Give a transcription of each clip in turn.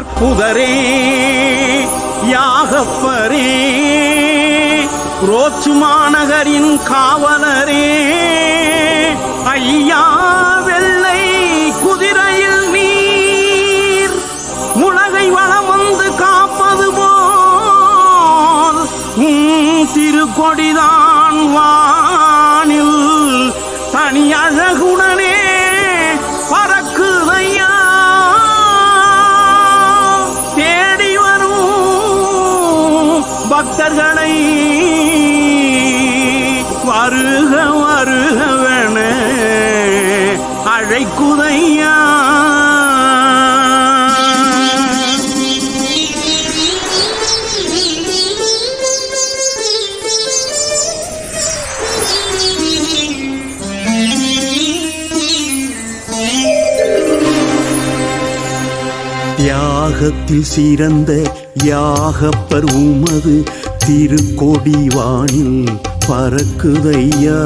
அற்புதரே யாகப்பரே? ரோச்சு மாநகரின் காவலரே. ஐயா வெள்ளை குதிரையில் நீர். உலகை வளம் வந்து காப்பது போல் உம் திருக்கொடிதான் வானில் தனி அழகுடனே மலர்களை வருக வருகவன அழைக்குதையா? யாகத்தில் சிறந்த யாகப்பர் உமது திருக்கொடி வானில் பறக்குதையா?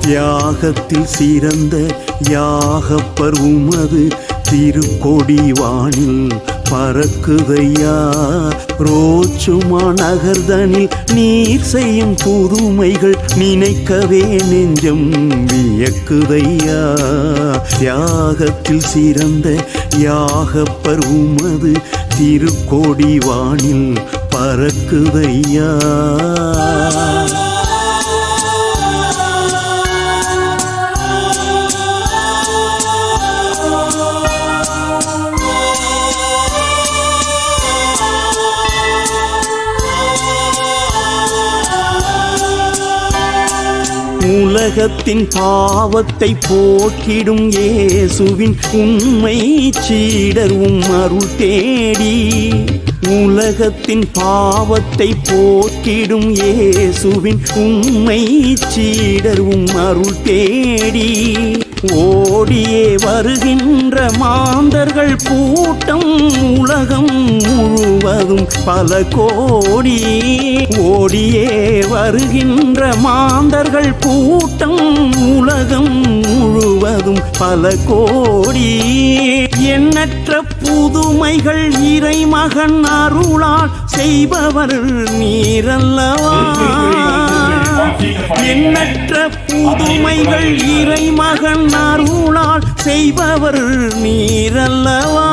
தியாகத்தில் சிறந்த யாகப்பர் உமது திருக்கொடி வானில் பறக்குதையா? ரோச்சுமா நகர்தனில் நீர் செய்யும் புதுமைகள் நினைக்கவே நெஞ்சம் வியக்குதையா? தியாகத்தில் சிறந்த யாகப்பர் உமது திருக்கோடி வானில் பறக்குதையா? உலகத்தின் பாவத்தை போக்கிடும் இயேசுவின் உண்மை சீடர் உம் அருள் தேடி. உலகத்தின் பாவத்தை போக்கிடும் இயேசுவின் உண்மை சீடர் உம் அருள் தேடி. ஓடியே வருகின்ற மாந்தர்கள் கூட்டம் உலகம் முழுவதும் பல கோடி. ஓடியே வருகின்ற மாந்தர்கள் கூட்டம் உலகம் முழுவதும் பல கோடி. எண்ணற்ற புதுமைகள் இறைமகன் அருளால் செய்பவர் நீரல்லவா? எண்ணற்ற புதுமைகள் இறைமகன் அருளால் செய்பவர் நீரல்லவா?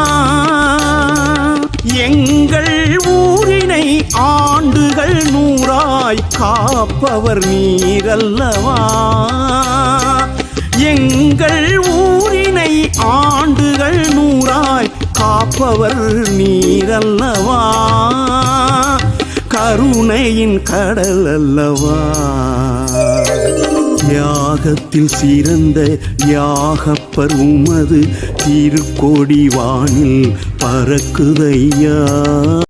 எங்கள் ஊரினை ஆண்டுகள் நூறாய் காப்பவர் நீரல்லவா? எங்கள் ஊரினை ஆண்டுகள் நூறாய் காப்பவர் நீரல்லவா? கருணையின் கடல் அல்லவா? யாகத்தில் சிறந்த யாகப்பர் உமது திருக்கோடி வானில் பறக்குதையா?